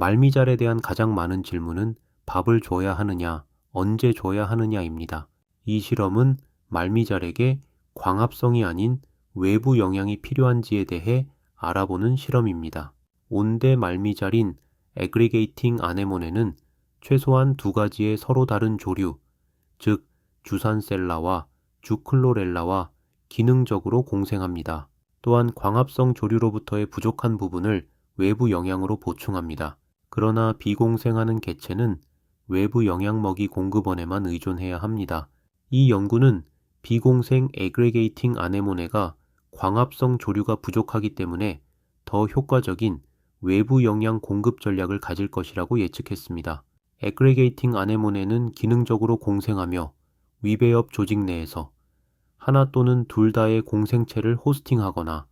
말미잘에 대한 가장 많은 질문은 밥을 줘야 하느냐, 언제 줘야 하느냐입니다. 이 실험은 말미잘에게 광합성이 아닌 외부 영향이 필요한지에 대해 알아보는 실험입니다. 온대 말미잘인 에그리게이팅 아네모네는 최소한 두 가지의 서로 다른 조류, 즉 주산셀라와 주클로렐라와 기능적으로 공생합니다. 또한 광합성 조류로부터의 부족한 부분을 외부 영양으로 보충합니다. 그러나 비공생하는 개체는 외부 영양먹이 공급원에만 의존해야 합니다. 이 연구는 비공생 에그레게이팅 아네모네가 광합성 조류가 부족하기 때문에 더 효과적인 외부 영양 공급 전략을 가질 것이라고 예측했습니다. 에그레게이팅 아네모네는 기능적으로 공생하며 위배업 조직 내에서 하나 또는 둘 다의 공생체를 호스팅하거나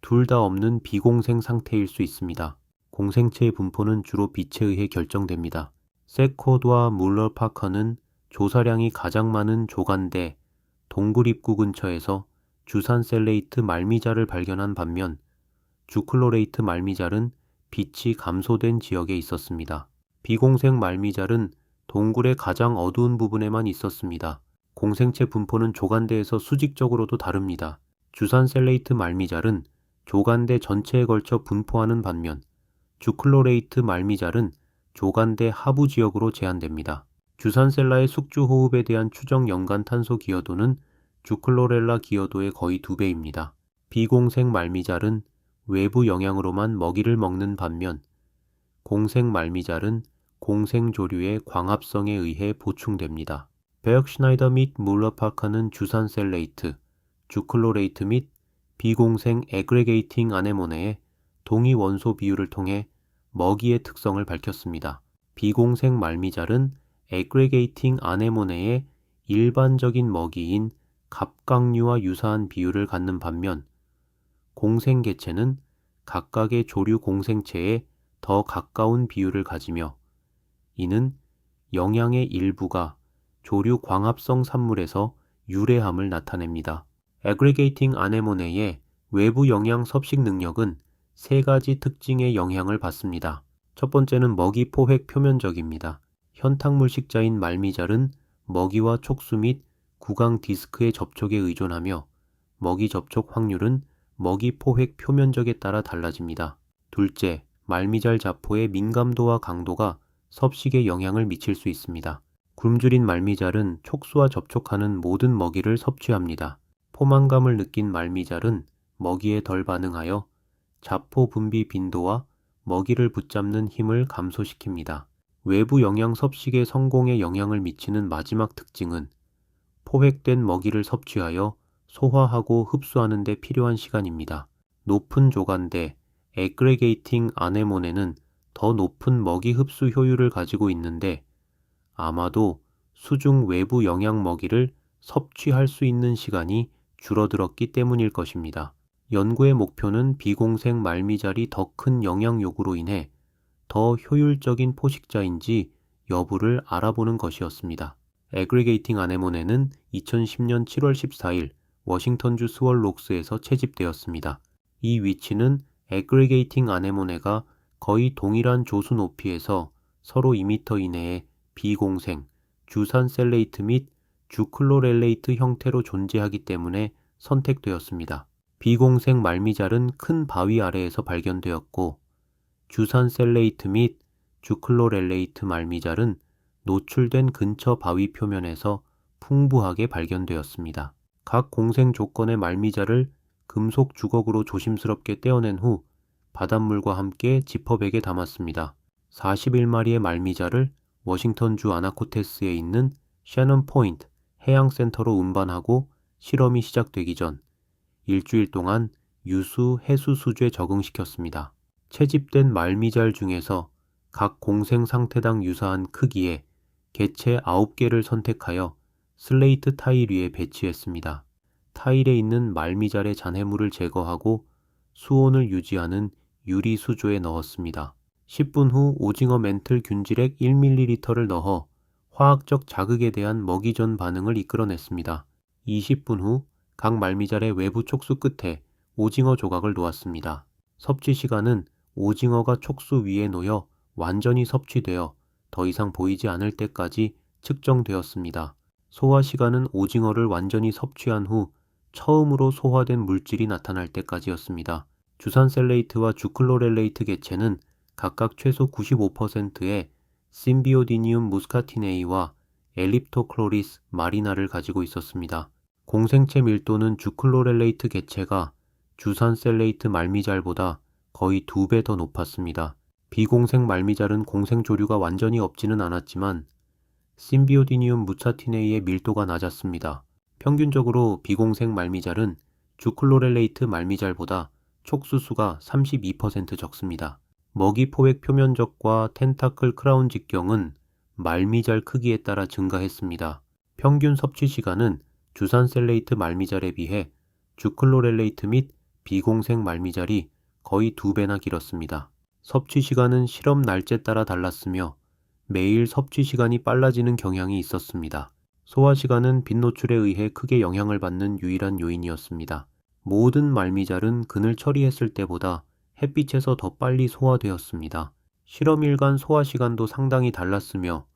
둘 다 없는 비공생 상태일 수 있습니다. 공생체의 분포는 주로 빛에 의해 결정됩니다. 세코드와 물러 파커는 조사량이 가장 많은 조간대 동굴 입구 근처에서 주산셀레이트 말미잘을 발견한 반면 주클로레이트 말미잘은 빛이 감소된 지역에 있었습니다. 비공생 말미잘은 동굴의 가장 어두운 부분에만 있었습니다. 공생체 분포는 조간대에서 수직적으로도 다릅니다. 주산셀레이트 말미잘은 조간대 전체에 걸쳐 분포하는 반면 주클로레이트 말미잘은 조간대 하부 지역으로 제한됩니다. 주산셀라의 숙주 호흡에 대한 추정 연간 탄소 기여도는 주클로렐라 기여도의 거의 두 배입니다. 비공생 말미잘은 외부 영양으로만 먹이를 먹는 반면 공생 말미잘은 공생 조류의 광합성에 의해 보충됩니다. 베역슈나이더 및 물러파카는 주산셀레이트, 주클로레이트 및 비공생 에그레게이팅 아네모네의 동위 원소 비율을 통해 먹이의 특성을 밝혔습니다. 비공생 말미잘은 에그레게이팅 아네모네의 일반적인 먹이인 갑각류와 유사한 비율을 갖는 반면 공생 개체는 각각의 조류 공생체에 더 가까운 비율을 가지며 이는 영양의 일부가 조류 광합성 산물에서 유래함을 나타냅니다. 에그리게이팅 아네모네의 외부 영양 섭식 능력은 세 가지 특징의 영향을 받습니다. 첫 번째는 먹이 포획 표면적입니다. 현탕물 식자인 말미잘은 먹이와 촉수 및 구강 디스크의 접촉에 의존하며 먹이 접촉 확률은 먹이 포획 표면적에 따라 달라집니다. 둘째, 말미잘 자포의 민감도와 강도가 섭식에 영향을 미칠 수 있습니다. 굶주린 말미잘은 촉수와 접촉하는 모든 먹이를 섭취합니다. 포만감을 느낀 말미잘은 먹이에 덜 반응하여 자포 분비 빈도와 먹이를 붙잡는 힘을 감소시킵니다. 외부 영양 섭식의 성공에 영향을 미치는 마지막 특징은 포획된 먹이를 섭취하여 소화하고 흡수하는 데 필요한 시간입니다. 높은 조간대 에그레게이팅 아네모네는 더 높은 먹이 흡수 효율을 가지고 있는데 아마도 수중 외부 영양 먹이를 섭취할 수 있는 시간이 줄어들었기 때문일 것입니다. 연구의 목표는 비공생 말미잘이 더 큰 영양 요구로 인해 더 효율적인 포식자인지 여부를 알아보는 것이었습니다. 에그리게이팅 아네모네는 2010년 7월 14일 워싱턴주 스월록스에서 채집되었습니다. 이 위치는 에그리게이팅 아네모네가 거의 동일한 조수 높이에서 서로 2m 이내에 비공생, 주산셀레이트 및 주클로렐레이트 형태로 존재하기 때문에 선택되었습니다. 비공생 말미잘은 큰 바위 아래에서 발견되었고 주산 셀레이트 및 주클로렐레이트 말미잘은 노출된 근처 바위 표면에서 풍부하게 발견되었습니다. 각 공생 조건의 말미잘을 금속 주걱으로 조심스럽게 떼어낸 후 바닷물과 함께 지퍼백에 담았습니다. 41마리의 말미잘을 워싱턴주 아나코테스에 있는 셔넌 포인트 해양센터로 운반하고 실험이 시작되기 전 일주일 동안 유수 해수 수조에 적응시켰습니다. 채집된 말미잘 중에서 각 공생 상태당 유사한 크기의 개체 9개를 선택하여 슬레이트 타일 위에 배치했습니다. 타일에 있는 말미잘의 잔해물을 제거하고 수온을 유지하는 유리 수조에 넣었습니다. 10분 후 오징어 멘틀 균질액 1ml를 넣어 화학적 자극에 대한 먹이전 반응을 이끌어냈습니다. 20분 후 각 말미잘의 외부 촉수 끝에 오징어 조각을 놓았습니다. 섭취 시간은 오징어가 촉수 위에 놓여 완전히 섭취되어 더 이상 보이지 않을 때까지 측정되었습니다. 소화 시간은 오징어를 완전히 섭취한 후 처음으로 소화된 물질이 나타날 때까지였습니다. 주산셀레이트와 주클로렐레이트 개체는 각각 최소 95%의 심비오디니움 무스카티네이와 엘립토클로리스 마리나를 가지고 있었습니다. 공생체 밀도는 주클로렐레이트 개체가 주산셀레이트 말미잘보다 거의 두 배 더 높았습니다. 비공생 말미잘은 공생 조류가 완전히 없지는 않았지만 심비오디니움 무차티네이의 밀도가 낮았습니다. 평균적으로 비공생 말미잘은 주클로렐레이트 말미잘보다 촉수수가 32% 적습니다. 먹이 포획 표면적과 텐타클 크라운 직경은 말미잘 크기에 따라 증가했습니다. 평균 섭취 시간은 주산셀레이트 말미잘에 비해 주클로렐레이트 및 비공생 말미잘이 거의 두 배나 길었습니다. 섭취 시간은 실험 날짜 따라 달랐으며 매일 섭취 시간이 빨라지는 경향이 있었습니다. 소화 시간은 빛 노출에 의해 크게 영향을 받는 유일한 요인이었습니다. 모든 말미잘은 그늘 처리했을 때보다 햇빛에서 더 빨리 소화되었습니다. 실험일간 소화 시간도 상당히 달랐으며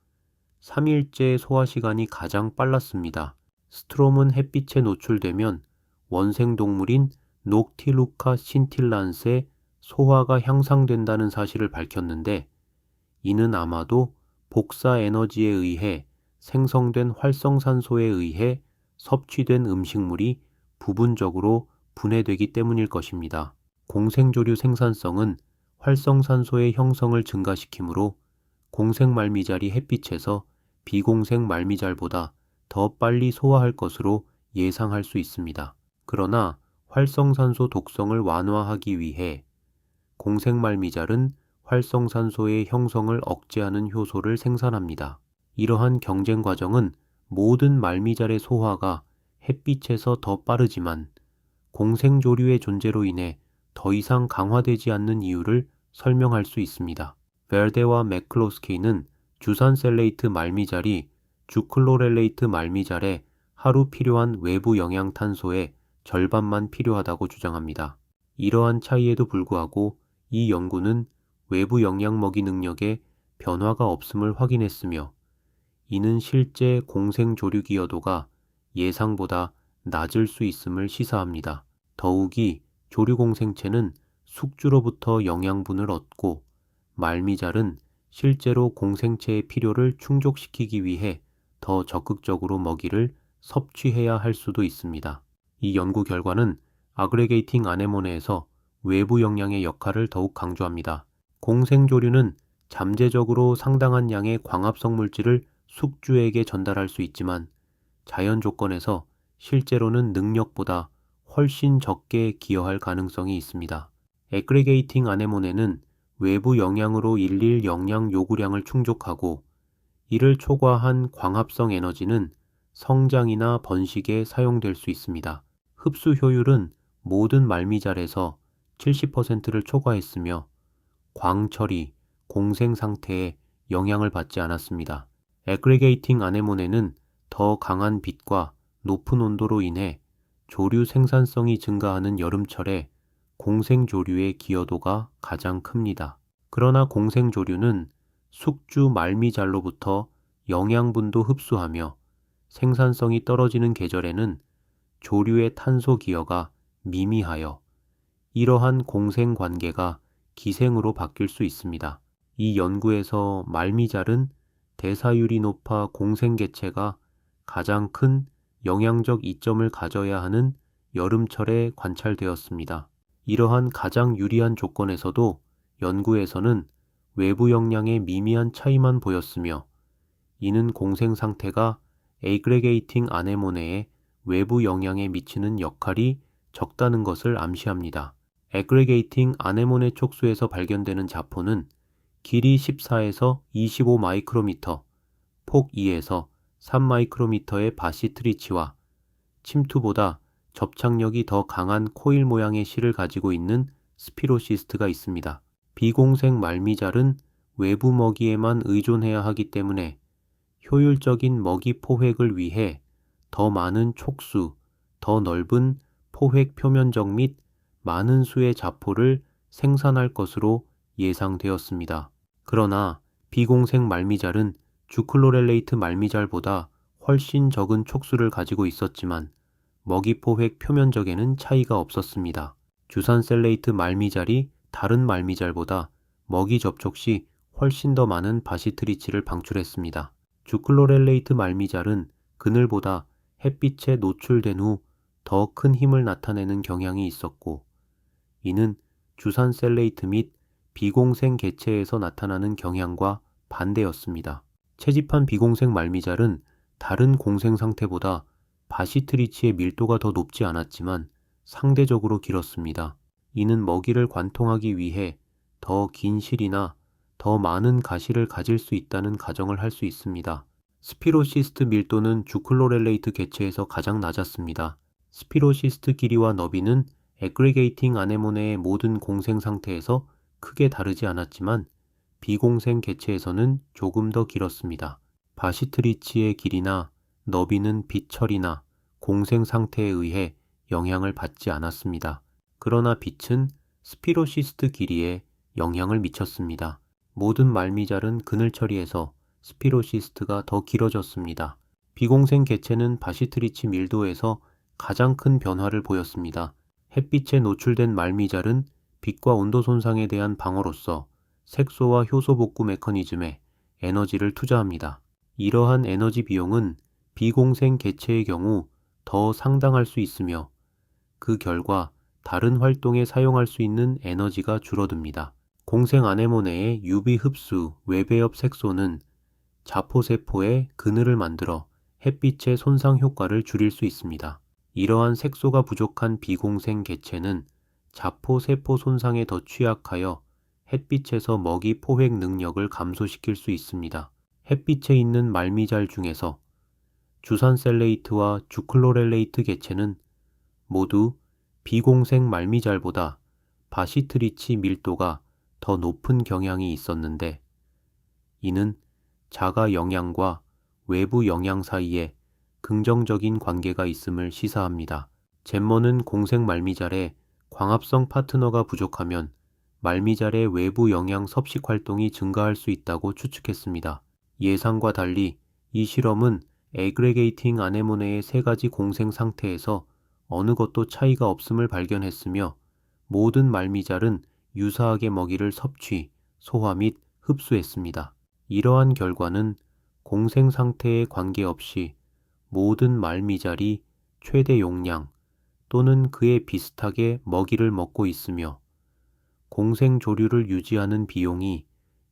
3일째 소화 시간이 가장 빨랐습니다. 스트롬은 햇빛에 노출되면 원생 동물인 녹티루카 신틸란스의 소화가 향상된다는 사실을 밝혔는데 이는 아마도 복사 에너지에 의해 생성된 활성산소에 의해 섭취된 음식물이 부분적으로 분해되기 때문일 것입니다. 공생조류 생산성은 활성산소의 형성을 증가시키므로 공생 말미잘이 햇빛에서 비공생 말미잘보다 더 빨리 소화할 것으로 예상할 수 있습니다. 그러나 활성산소 독성을 완화하기 위해 공생말미잘은 활성산소의 형성을 억제하는 효소를 생산합니다. 이러한 경쟁 과정은 모든 말미잘의 소화가 햇빛에서 더 빠르지만 공생조류의 존재로 인해 더 이상 강화되지 않는 이유를 설명할 수 있습니다. 베르데와 맥클로스키는 주산셀레이트 말미잘이 주클로렐레이트 말미잘에 하루 필요한 외부 영양탄소의 절반만 필요하다고 주장합니다. 이러한 차이에도 불구하고 이 연구는 외부 영양 먹이 능력에 변화가 없음을 확인했으며 이는 실제 공생 조류 기여도가 예상보다 낮을 수 있음을 시사합니다. 더욱이 조류 공생체는 숙주로부터 영양분을 얻고 말미잘은 실제로 공생체의 필요를 충족시키기 위해 더 적극적으로 먹이를 섭취해야 할 수도 있습니다. 이 연구 결과는 아그레게이팅 아네모네에서 외부 영양의 역할을 더욱 강조합니다. 공생조류는 잠재적으로 상당한 양의 광합성 물질을 숙주에게 전달할 수 있지만 자연 조건에서 실제로는 능력보다 훨씬 적게 기여할 가능성이 있습니다. 에그레게이팅 아네모네는 외부 영양으로 일일 영양 요구량을 충족하고 이를 초과한 광합성 에너지는 성장이나 번식에 사용될 수 있습니다. 흡수 효율은 모든 말미잘에서 70%를 초과했으며 광처리, 공생 상태에 영향을 받지 않았습니다. 에그레게이팅 아네모네는 더 강한 빛과 높은 온도로 인해 조류 생산성이 증가하는 여름철에 공생조류의 기여도가 가장 큽니다. 그러나 공생조류는 숙주 말미잘로부터 영양분도 흡수하며 생산성이 떨어지는 계절에는 조류의 탄소 기여가 미미하여 이러한 공생 관계가 기생으로 바뀔 수 있습니다. 이 연구에서 말미잘은 대사율이 높아 공생 개체가 가장 큰 영양적 이점을 가져야 하는 여름철에 관찰되었습니다. 이러한 가장 유리한 조건에서도 연구에서는 외부 역량의 미미한 차이만 보였으며 이는 공생 상태가 에이그레게이팅 아네모네에 외부 영향에 미치는 역할이 적다는 것을 암시합니다. 에그레게이팅 아네모네 촉수에서 발견되는 자포는 길이 14에서 25 마이크로미터, 폭 2에서 3 마이크로미터의 바시트리치와 침투보다 접착력이 더 강한 코일 모양의 실을 가지고 있는 스피로시스트가 있습니다. 비공생 말미잘은 외부 먹이에만 의존해야 하기 때문에 효율적인 먹이 포획을 위해 더 많은 촉수, 더 넓은 포획 표면적 및 많은 수의 자포를 생산할 것으로 예상되었습니다. 그러나 비공생 말미잘은 주클로렐레이트 말미잘보다 훨씬 적은 촉수를 가지고 있었지만 먹이 포획 표면적에는 차이가 없었습니다. 주산셀레이트 말미잘이 다른 말미잘보다 먹이 접촉 시 훨씬 더 많은 바시트리치를 방출했습니다. 주클로렐레이트 말미잘은 그늘보다 햇빛에 노출된 후 더 큰 힘을 나타내는 경향이 있었고 이는 주산셀레이트 및 비공생 개체에서 나타나는 경향과 반대였습니다. 채집한 비공생 말미잘은 다른 공생 상태보다 바시트리치의 밀도가 더 높지 않았지만 상대적으로 길었습니다. 이는 먹이를 관통하기 위해 더 긴 실이나 더 많은 가시를 가질 수 있다는 가정을 할 수 있습니다. 스피로시스트 밀도는 주클로렐레이트 개체에서 가장 낮았습니다. 스피로시스트 길이와 너비는 에그리게이팅 아네모네의 모든 공생 상태에서 크게 다르지 않았지만 비공생 개체에서는 조금 더 길었습니다. 바시트리치의 길이나 너비는 빛처리나 공생 상태에 의해 영향을 받지 않았습니다. 그러나 빛은 스피로시스트 길이에 영향을 미쳤습니다. 모든 말미잘은 그늘 처리에서 스피로시스트가 더 길어졌습니다. 비공생 개체는 바시트리치 밀도에서 가장 큰 변화를 보였습니다. 햇빛에 노출된 말미잘은 빛과 온도 손상에 대한 방어로서 색소와 효소 복구 메커니즘에 에너지를 투자합니다. 이러한 에너지 비용은 비공생 개체의 경우 더 상당할 수 있으며 그 결과 다른 활동에 사용할 수 있는 에너지가 줄어듭니다. 공생 아네모네의 UV 흡수 외배엽 색소는 자포세포의 그늘을 만들어 햇빛의 손상 효과를 줄일 수 있습니다. 이러한 색소가 부족한 비공생 개체는 자포세포 손상에 더 취약하여 햇빛에서 먹이 포획 능력을 감소시킬 수 있습니다. 햇빛에 있는 말미잘 중에서 주산셀레이트와 주클로렐레이트 개체는 모두 비공생 말미잘보다 바시트리치 밀도가 더 높은 경향이 있었는데 이는 자가 영양과 외부 영양 사이에 긍정적인 관계가 있음을 시사합니다. 잼머는 공생 말미잘에 광합성 파트너가 부족하면 말미잘의 외부 영양 섭식 활동이 증가할 수 있다고 추측했습니다. 예상과 달리 이 실험은 에그레게이팅 아네모네의 세 가지 공생 상태에서 어느 것도 차이가 없음을 발견했으며 모든 말미잘은 유사하게 먹이를 섭취, 소화 및 흡수했습니다. 이러한 결과는 공생 상태에 관계없이 모든 말미잘이 최대 용량 또는 그에 비슷하게 먹이를 먹고 있으며 공생 조류를 유지하는 비용이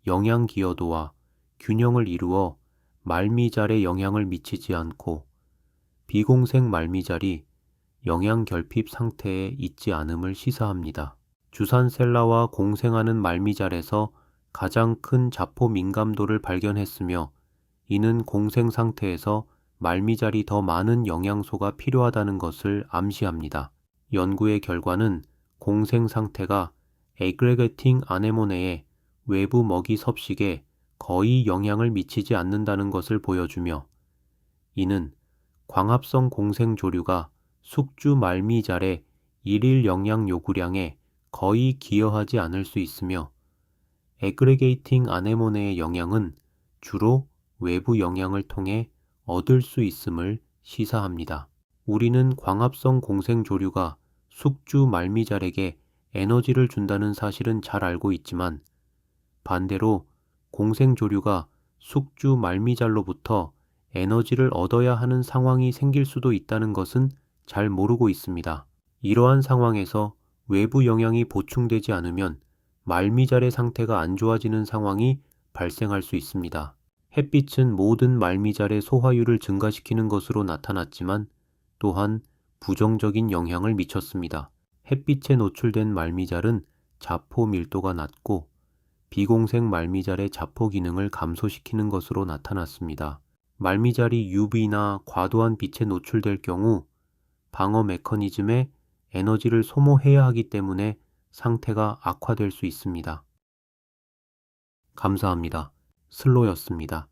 영양 기여도와 균형을 이루어 말미잘에 영향을 미치지 않고 비공생 말미잘이 영양 결핍 상태에 있지 않음을 시사합니다. 주산셀라와 공생하는 말미잘에서 가장 큰 자포 민감도를 발견했으며 이는 공생 상태에서 말미잘이 더 많은 영양소가 필요하다는 것을 암시합니다. 연구의 결과는 공생 상태가 에그레게팅 아네모네의 외부 먹이 섭식에 거의 영향을 미치지 않는다는 것을 보여주며 이는 광합성 공생 조류가 숙주 말미잘의 일일 영양 요구량에 거의 기여하지 않을 수 있으며 에그레게이팅 아네모네의 영양은 주로 외부 영양을 통해 얻을 수 있음을 시사합니다. 우리는 광합성 공생 조류가 숙주 말미잘에게 에너지를 준다는 사실은 잘 알고 있지만 반대로 공생 조류가 숙주 말미잘로부터 에너지를 얻어야 하는 상황이 생길 수도 있다는 것은 잘 모르고 있습니다. 이러한 상황에서 외부 영양이 보충되지 않으면 말미잘의 상태가 안 좋아지는 상황이 발생할 수 있습니다. 햇빛은 모든 말미잘의 소화율을 증가시키는 것으로 나타났지만 또한 부정적인 영향을 미쳤습니다. 햇빛에 노출된 말미잘은 자포 밀도가 낮고 비공생 말미잘의 자포 기능을 감소시키는 것으로 나타났습니다. 말미잘이 UV나 과도한 빛에 노출될 경우 방어 메커니즘에 에너지를 소모해야 하기 때문에 상태가 악화될 수 있습니다. 감사합니다. 슬로였습니다.